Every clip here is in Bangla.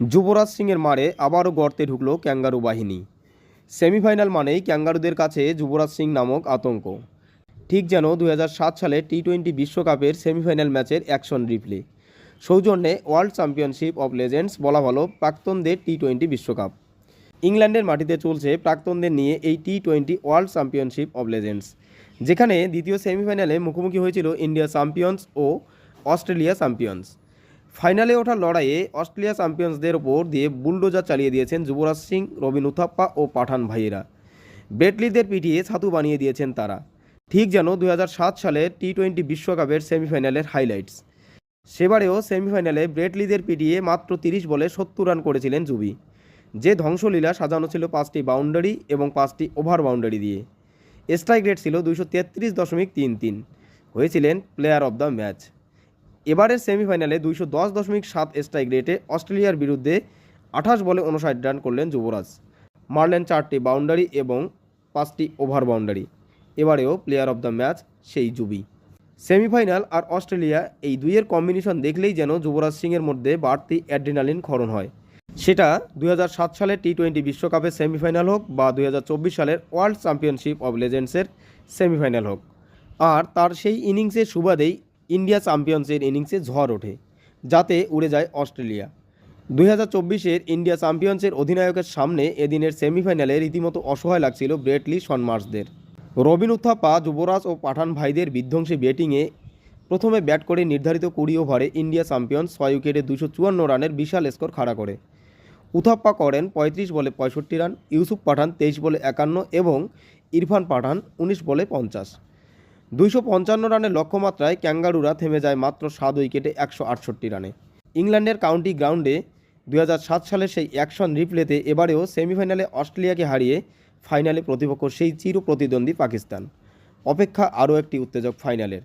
যুবরাজ সিংয়ের মারে আবারও গর্তে ঢুকলো ক্যাঙ্গারু বাহিনী। সেমিফাইনাল মানেই ক্যাঙ্গারুদের কাছে যুবরাজ সিং নামক আতঙ্ক। ঠিক যেন দু হাজার সাত সালে টি টোয়েন্টি বিশ্বকাপের সেমিফাইনাল ম্যাচের অ্যাকশন রিপ্লে। সৌজন্যে ওয়ার্ল্ড চ্যাম্পিয়নশিপ অব লেজেন্ডস বলা ভালো প্রাক্তনদের টি টোয়েন্টি বিশ্বকাপ। ইংল্যান্ডের মাটিতে চলছে প্রাক্তনদের নিয়ে এই T twenty world championship of legends. যেখানে দ্বিতীয় সেমিফাইনালে মুখোমুখি হয়েছিল ইন্ডিয়া চ্যাম্পিয়ন্স ও অস্ট্রেলিয়া চ্যাম্পিয়ন্স। ফাইনালে ওঠার লড়াইয়ে অস্ট্রেলিয়া চ্যাম্পিয়ন্সদের ওপর দিয়ে বুলডোজার চালিয়ে দিয়েছেন যুবরাজ সিং রবিন উথাপ্পা ও পাঠান ভাইয়েরা। ব্রেটলিদের পিটিয়ে ছাতু বানিয়ে দিয়েছেন তারা। ঠিক যেন দু হাজার সাত সালে টি টোয়েন্টি বিশ্বকাপের সেমিফাইনালের হাইলাইটস। সেবারেও সেমিফাইনালে ব্রেটলিদের পিটিয়ে মাত্র তিরিশ বলে সত্তর রান করেছিলেন জুবি যে ধ্বংসলীলা সাজানো ছিল পাঁচটি বাউন্ডারি এবং পাঁচটি ওভার বাউন্ডারি দিয়ে। স্ট্রাইক রেট ছিল দুইশো তেত্রিশ দশমিক তিন তিন। হয়েছিলেন প্লেয়ার অব দ্য ম্যাচ। এবারের সেমিফাইনালে দুইশো দশ দশমিক সাত স্ট্রাইক রেটে অস্ট্রেলিয়ার বিরুদ্ধে আঠাশ বলে উনষাট রান করলেন যুবরাজ। মারলেন চারটি বাউন্ডারি এবং পাঁচটি ওভার বাউন্ডারি। এবারেও প্লেয়ার অব দ্য ম্যাচ সেই জুবি সেমিফাইনাল আর অস্ট্রেলিয়া এই দুইয়ের কম্বিনেশন দেখলেই যেন যুবরাজ সিংয়ের মধ্যে বাড়তি অ্যাড্রিনালিন ক্ষরণ হয়। সেটা দুই সালের টি টোয়েন্টি বিশ্বকাপের সেমিফাইনাল হোক বা দুই হাজার চব্বিশ সালের ওয়ার্ল্ড চ্যাম্পিয়নশিপ অব লেজেন্ডসের সেমিফাইনাল হোক। আর তার সেই ইনিংসের সুবাদেই ইন্ডিয়া চ্যাম্পিয়ন্সের ইনিংসে ঝড় ওঠে, যাতে উড়ে যায় অস্ট্রেলিয়া। দুই হাজার চব্বিশের ইন্ডিয়া চ্যাম্পিয়ন্সের অধিনায়কের সামনে এদিনের সেমিফাইনালে রীতিমতো অসহায় লাগছিল ব্রেটলি সনমার্সদের রবিন উত্থাপ্পা যুবরাজ ও পাঠান ভাইদের বিধ্বংসী ব্যাটিংয়ে প্রথমে ব্যাট করে নির্ধারিত কুড়ি ওভারে ইন্ডিয়া চ্যাম্পিয়ন ছয় উইকেটে দুশো চুয়ান্ন রানের বিশাল স্কোর খাড়া করে। উথাপ্পা করেন পঁয়ত্রিশ বলে পঁয়ষট্টি রান, ইউসুফ পাঠান তেইশ বলে একান্ন এবং ইরফান পাঠান উনিশ বলে পঞ্চাশ। দুইশো পঞ্চান্ন রানের লক্ষ্যমাত্রায় ক্যাঙ্গারুরা থেমে যায় মাত্র সাত উইকেটে একশো আটষট্টি রানে। ইংল্যান্ডের কাউন্টি গ্রাউন্ডে দুই হাজার সাত সালের সেই অ্যাকশন রিপ্লেতে এবারেও সেমিফাইনালে অস্ট্রেলিয়াকে হারিয়ে ফাইনালে প্রতিপক্ষ সেই চির প্রতিদ্বন্দ্বী পাকিস্তান। অপেক্ষা আরও একটি উত্তেজক ফাইনালের।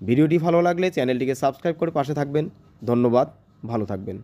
ভিডিওটি ভালো লাগলে চ্যানেলটিকে সাবস্ক্রাইব করে পাশে থাকবেন। ধন্যবাদ, ভালো থাকবেন।